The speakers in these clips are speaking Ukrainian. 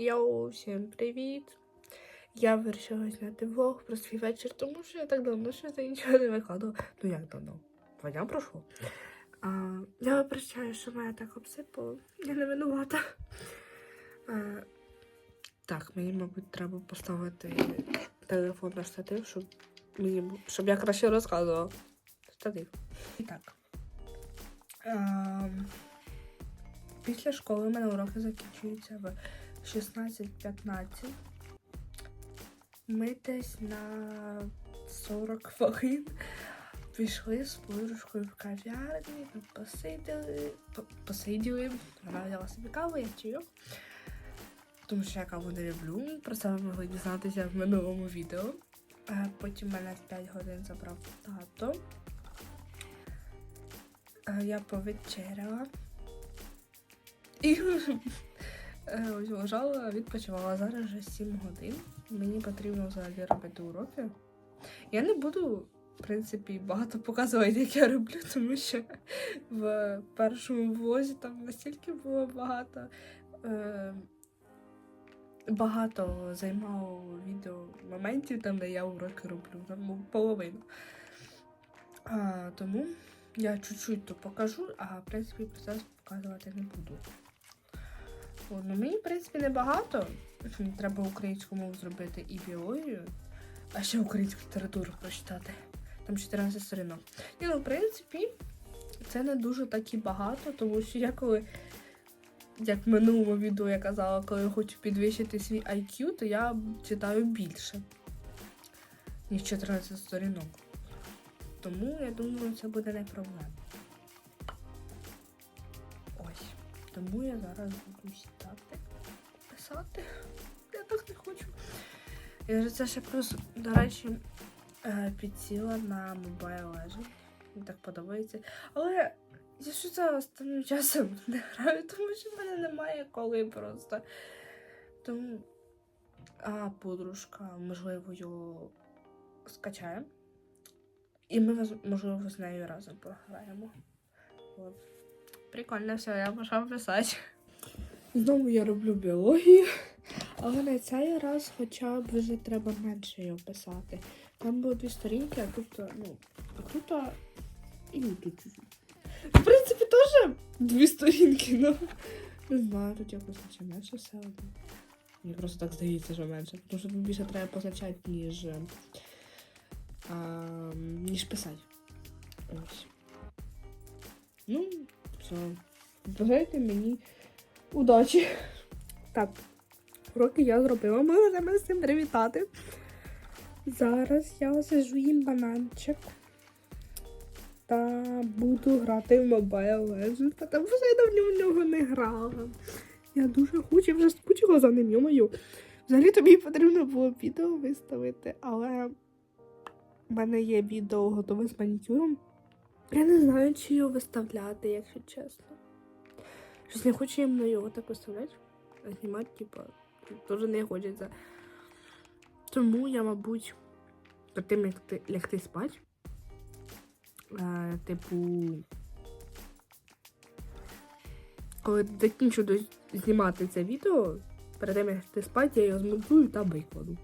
Йоу, всім привіт! Я вирішила зняти влог про свій вечір, тому що я так давно що за нічого не викладала. Ну як давно? Два дня пройшло. А, я вибачаю, що мене так обсипало. Я не винувата. А, так, мені, мабуть, треба поставити телефон на штатив, щоб мені щоб я краще розказувала. Штатив. І так. А, після школи у мене уроки закінчуються в 16-15. Ми десь на 40 хвилин пішли з подружкою в кав'ярні, посиділи, посиділи. Вона взяла собі каву, я чаю. Тому що я каву не люблю. Про це ви могли дізнатися в минулому відео. Потім мене в 5 годин забрав тато. Я повечеряла. І ось лежала, відпочивала. Зараз вже 7 годин. Мені потрібно взагалі робити уроки. Я не буду, в принципі, багато показувати, як я роблю, тому що в першому влозі там настільки було багато. Е, багато займало відео моментів, там, де я уроки роблю, там ну, половину. А, тому я чуть-чуть то покажу, а в принципі процес показувати не буду. О, ну мені, в принципі, небагато. Треба українську мову зробити і біологію, а ще українську літературу прочитати. Там 14 сторінок. І, ну, в принципі, це не дуже так і багато, тому що я коли, як в минулому відео я казала, коли я хочу підвищити свій IQ, то я читаю більше, ніж 14 сторінок. Тому я думаю, це буде не проблема. Тому я зараз буду сідати, писати. Я так не хочу. Я вже це ще плюс, до речі, е, підсіла на Mobile Legends. Мені так подобається. Але я що це останнім часом не граю, тому що в мене немає коли просто. Тому. А подружка, можливо, його скачає. І ми, можливо, з нею разом пограємо. От. Прикольно все, я почав писати. Знову я роблю біологію, але на цей раз хоча б вже треба менше його писати. Там було дві сторінки, а тут, ну, а тут і тут. В принципі, теж дві сторінки, ну. Не знаю, тут якось наче менше все одно. Мені просто так здається, що менше. Тому що тут більше треба позначати, ніж, а, ніж писати. Ось. Ну, все. Бажайте мені удачі. Так, уроки я зробила. Ми можемо з цим привітати. Зараз я сижу їм бананчик. Та буду грати в Mobile Legends, тому що я давно в нього не грала. Я дуже хочу, вже скучила за ним, йомою. Взагалі тобі потрібно було відео виставити, але в мене є відео готове з манікюром. Я не знаю, чи його виставляти, якщо чесно. Щось не хочу їм на його так виставляти, а знімати, типа, теж не хочеться. Тому я, мабуть, перед тим, як ти лягти спати, е, типу, коли закінчу знімати це відео, перед тим, як лягти спати, я його змонтую та викладу.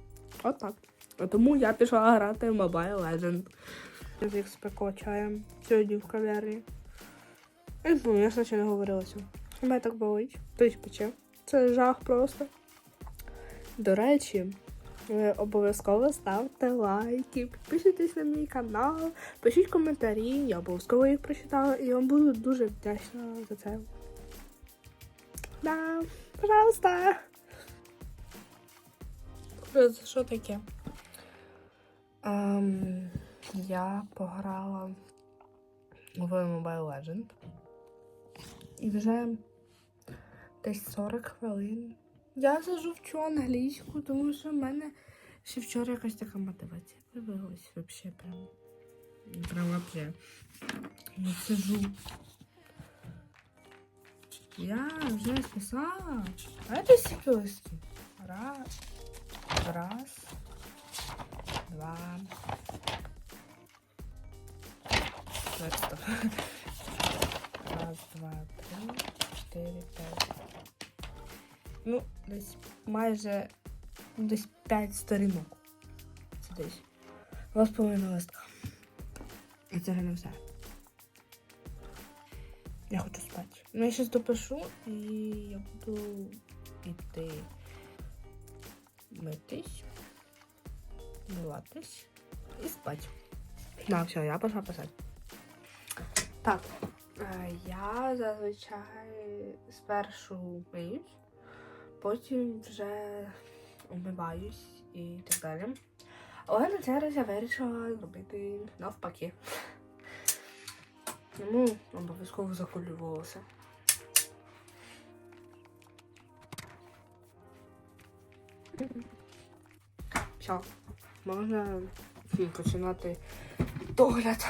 Отак. А тому я пішла грати в Mobile Legends. Я їх спекло чаєм сьогодні в кав'ярні. Не помню, я ж наче не говорила цього. У мене так болить. Тобто пече. Це жах просто. До речі, обов'язково ставте лайки, підписуйтесь на мій канал, пишіть коментарі, я обов'язково їх прочитала і вам буду дуже вдячна за це. Да, пожалуйста. Що таке? Ем, я пограла в Mobile Legend. І вже десь 40 хвилин. Я сижу вчу англійську, тому що в мене ще вчора якась така мотивація появилась вообще прям. Прям вообще. Я сижу. Я вже списала. А стільки листів. Раз. Раз. Два. Так. Раз, два, три, четыре, пять. ну, десь майже ну, десь 5 сторінок. Це десь. Два з листка. І це не все. Я хочу спати. Ну, я зараз допишу і я буду йти митись, миватись і спати. Так, все, я пішла писати. Так, е, я зазвичай спершу миюсь, потім вже умиваюсь і так далі. Але на цей раз я вирішила зробити навпаки. Тому обов'язково заколю волосся. Все, можна починати догляд.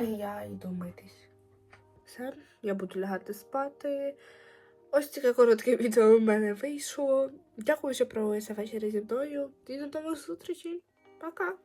Я йду митись. Все, я буду лягати спати. Ось таке коротке відео в мене вийшло. Дякую, що провелися вечір зі мною. І до нових зустрічей. Пока!